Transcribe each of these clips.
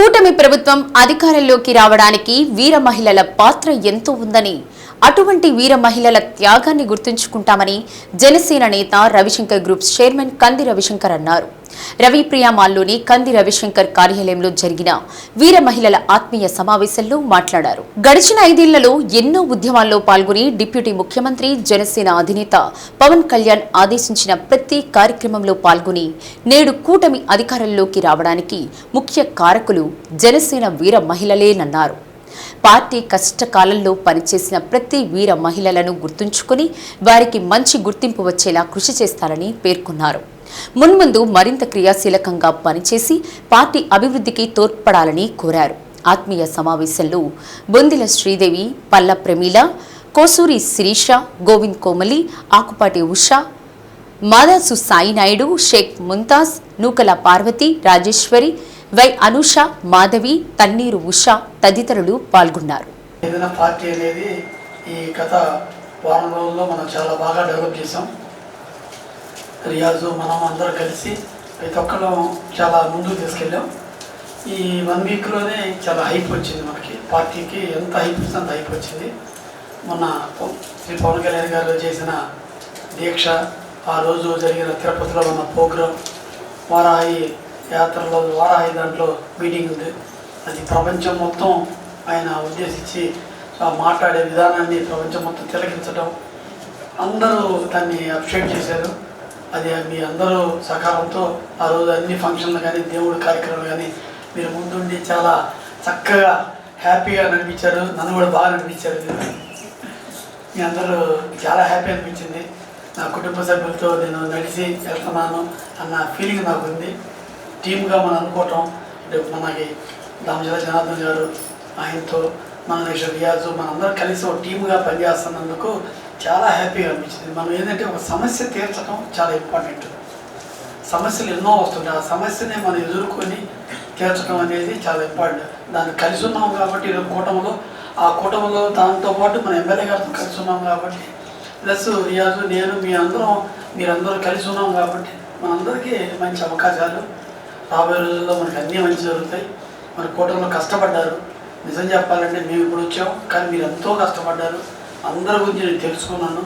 కూటమి ప్రభుత్వం అధికారంలోకి రావడానికి వీర మహిళల పాత్ర ఎంతో ఉందని అటువంటి వీర మహిళల త్యాగాన్ని గుర్తుంచుకుంటామని జనసేన నేత రవిశంకర్ గ్రూప్స్ చైర్మన్ కంది రవిశంకర్ అన్నారు. రవిప్రియా మాల్లోని కంది రవిశంకర్ కార్యాలయంలో జరిగిన వీర మహిళల ఆత్మీయ సమావేశంలో మాట్లాడారు. గడిచిన ఐదేళ్ళలో ఎన్నో ఉద్యమాల్లో పాల్గొని డిప్యూటీ ముఖ్యమంత్రి జనసేన అధినేత పవన్ కళ్యాణ్ ఆదేశించిన ప్రతి కార్యక్రమంలో పాల్గొని నేడు కూటమి అధికారంలోకి రావడానికి ముఖ్య కారకులు జనసేన వీర మహిళలేనన్నారు. పార్టీ కష్టకాలంలో పనిచేసిన ప్రతి వీర మహిళలను గుర్తుంచుకుని వారికి మంచి గుర్తింపు వచ్చేలా కృషి చేస్తారని పేర్కొన్నారు. మున్ముందు మరింత క్రియాశీలకంగా పనిచేసి పార్టీ అభివృద్ధికి తోడ్పడాలని కోరారు. ఆత్మీయ సమావేశంలో బొందిల శ్రీదేవి పల్ల ప్రమీల కోసూరి శిరీష గోవింద్ కోమలి ఆకుపాటి ఉషా మాదాసు సాయినాయుడు షేక్ ముంతాజ్ నూకల పార్వతి రాజేశ్వరి వై అనుష మాధవి తన్నీరు ఉష తదితరులు పాల్గొన్నారు. ఏదైనా పార్టీ అనేది ఈ గత వారం రోజుల్లో మనం చాలా బాగా డెవలప్ చేసాం రియాజు మనం అందరం కలిసి ప్రతి ఒక్కరు చాలా ముందుకు తీసుకెళ్ళాం. ఈ వన్ వీక్లోనే చాలా హైప్ వచ్చింది మనకి. పార్టీకి ఎంత హైప్ వస్తే అంత హైప్ వచ్చింది. మొన్న శ్రీ పవన్ కళ్యాణ్ గారు చేసిన దీక్ష ఆ రోజు జరిగిన తిరుపతిలో ఉన్న ప్రోగ్రాం వారాయి యాత్రలో వారాయి దాంట్లో మీటింగ్ ఉంది. అది ప్రపంచం మొత్తం ఆయన ఉద్దేశించి మాట్లాడే విధానాన్ని ప్రపంచం మొత్తం తిలకించడం అందరూ దాన్ని అప్రిషియేట్ చేశారు. అది మీ అందరూ సకాలంతో ఆ రోజు అన్ని ఫంక్షన్లు కానీ దేవుడి కార్యక్రమాలు కానీ మీరు ముందుండి చాలా చక్కగా హ్యాపీగా నడిపించారు. నన్ను కూడా బాగా నడిపించారు. మీ అందరూ చాలా హ్యాపీ అనిపించింది. నా కుటుంబ సభ్యులతో నేను నడిచి వెళ్తున్నాను అన్న ఫీలింగ్ నాకు ఉంది. టీమ్గా మనం అనుకోవటం రేపు మనకి దామజల జనార్దన్ గారు ఆయనతో మన రియాజు మనందరం కలిసి ఒక టీమ్గా పనిచేస్తున్నందుకు చాలా హ్యాపీగా అనిపించింది. మనం ఏంటంటే ఒక సమస్య తీర్చడం చాలా ఇంపార్టెంట్ సమస్యలు ఎన్నో వస్తుంటాయి. ఆ సమస్యని మనం ఎదుర్కొని తీర్చడం అనేది చాలా ఇంపార్టెంట్ దాన్ని కలిసి ఉన్నాం కాబట్టి ఈరోజు కూటమిలో ఆ కూటమిలో దాంతో పాటు మన ఎమ్మెల్యే గారితో కలిసి ఉన్నాం కాబట్టి ప్లస్ రియాజు నేను మీ అందరం మీరందరూ కలిసి ఉన్నాం కాబట్టి మనందరికీ మంచి అవకాశాలు రాబోయే రోజుల్లో మనకి అన్నీ మంచి జరుగుతాయి. మన కూటమిలో కష్టపడ్డారు. నిజం చెప్పాలంటే మేము ఇప్పుడు వచ్చాము కానీ మీరు ఎంతో కష్టపడ్డారు. అందరి గురించి నేను తెలుసుకున్నాను.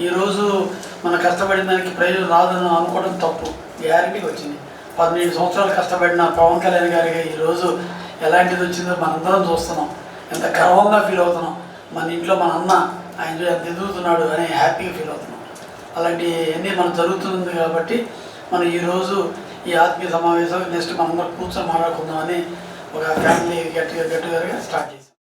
ఈరోజు మన కష్టపడిన దానికి ప్రయోజనం రాదని అనుకోవడం తప్పు. గ్యారంటీకి వచ్చింది. పదిహేను సంవత్సరాలు కష్టపడిన పవన్ కళ్యాణ్ గారికి ఈరోజు ఎలాంటిది వచ్చిందో మనందరం చూస్తున్నాం. ఎంత గర్వంగా ఫీల్ అవుతున్నాం. మన ఇంట్లో మన అన్న ఆయన ఎంత ఎదుగుతున్నాడు అని హ్యాపీగా ఫీల్ అవుతున్నాం. అలాంటి అన్నీ మనం జరుగుతుంది కాబట్టి మనం ఈరోజు ఈ ఆత్మీయ సమావేశం నెక్స్ట్ మనందరం కూర్చొని మాట్లాడుకుందామని ఒక ఫ్యామిలీ గెట్ గెట్ టుగెదర్గా స్టార్ట్ చేసాం